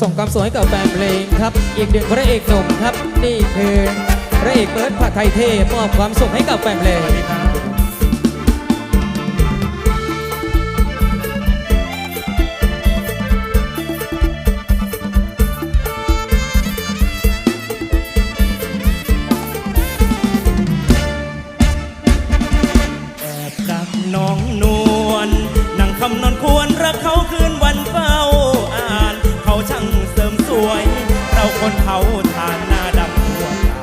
ส่งความสวยให้กับแฟนเพลงครับ อีกหนึ่งพระเอกหนุ่มครับ นี่คือพระเอกเบิร์ดผัดไทยเทพมอบความสุขให้กับแฟนเพลง ริมสวย เราคนเผาทานหน้าดำหัวตา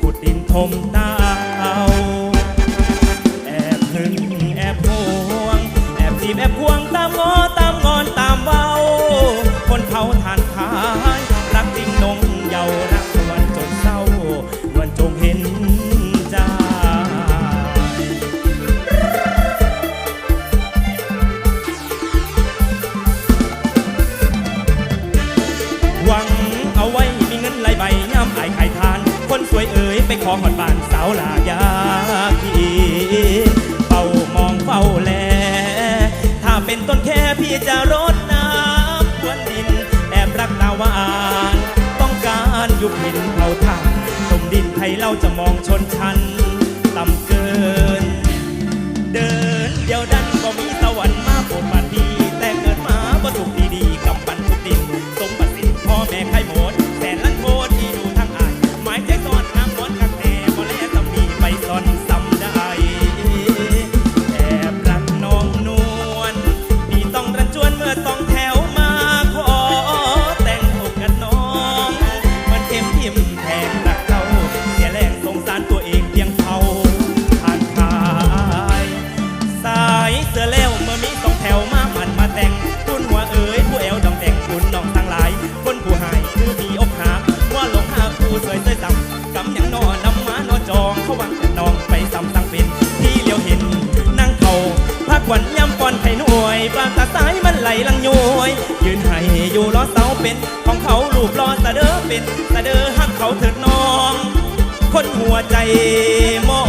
ขุดดินทมตา ขอหอดบ้านสาวลายาคีเฝ้ามองเฝ้าแล ถ้าเป็นต้นแค่พี่จะรดน้ำพรวนดิน แอบรักนาวานต้องการยุบหินเผาทานสมดินไทยเราจะมองชนชั้น ผู้สวยสวยต่ำกำยังนอนำมานอจองเขาวังแต่นองไปซ้ำตั้งเป็นที่เลี้ยวเห็นนั่งเขาพักวันย่ำปอนไข่หน่วยปลางตาซ้ายมันไหลลังโยยยืนให้อยู่ล้อเสาเป็นของเขาลูบล้อตะเด้อเป็นตะเด้อหักเขาเถิดน้อง คนหัวใจม่อ